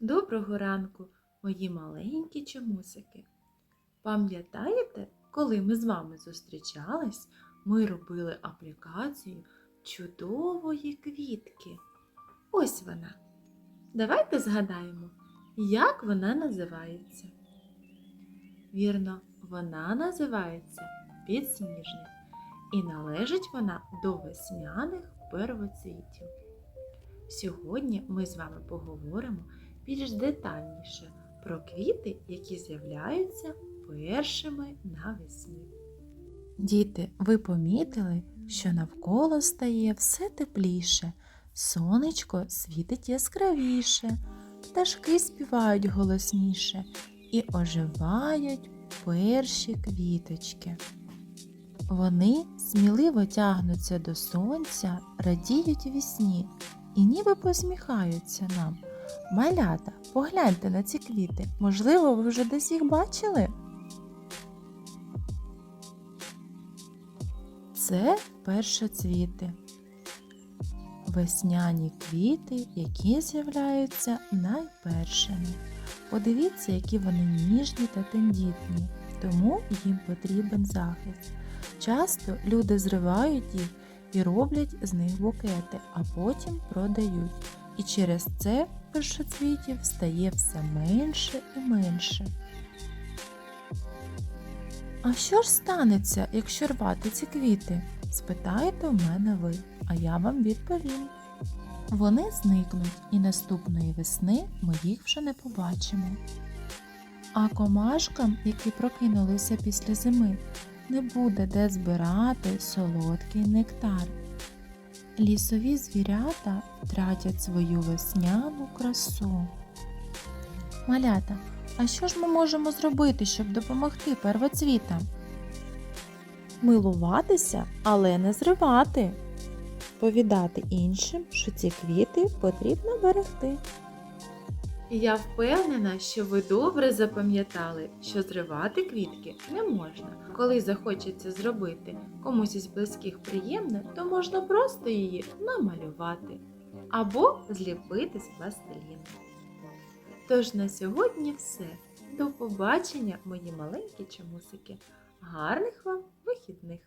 Доброго ранку, мої маленькі чомусики. Пам'ятаєте, коли ми з вами зустрічались, ми робили аплікацію чудової квітки. Ось вона. Давайте згадаємо, як вона називається. Вірно, вона називається підсніжник, і належить вона до весняних первоцвітів. Сьогодні ми з вами поговоримо більш детальніше про квіти, які з'являються першими навесні. Діти, ви помітили, що навколо стає все тепліше, сонечко світить яскравіше, пташки співають голосніше і оживають перші квіточки. Вони сміливо тягнуться до сонця, радіють вісні і ніби посміхаються нам. Малята, погляньте на ці квіти. Можливо, ви вже десь їх бачили? Це першоцвіти. Весняні квіти, які з'являються найпершими. Подивіться, які вони ніжні та тендітні, тому їм потрібен захист. Часто люди зривають їх і роблять з них букети, а потім продають. І через це першоцвітів стає все менше і менше. А що ж станеться, якщо рвати ці квіти? спитаєте в мене ви, а я вам відповім. Вони зникнуть, і наступної весни ми їх вже не побачимо. А комашкам, які прокинулися після зими, не буде де збирати солодкий нектар. Лісові звірята втратять свою весняну красу. Малята, а що ж ми можемо зробити, щоб допомогти первоцвітам? Милуватися, але не зривати. Повідати іншим, що ці квіти потрібно берегти. Я впевнена, що ви добре запам'ятали, що зривати квітки не можна. Коли захочеться зробити комусь із близьких приємне, то можна просто її намалювати або зліпити з пластиліну. Тож на сьогодні все. До побачення, мої маленькі чомусики. Гарних вам вихідних!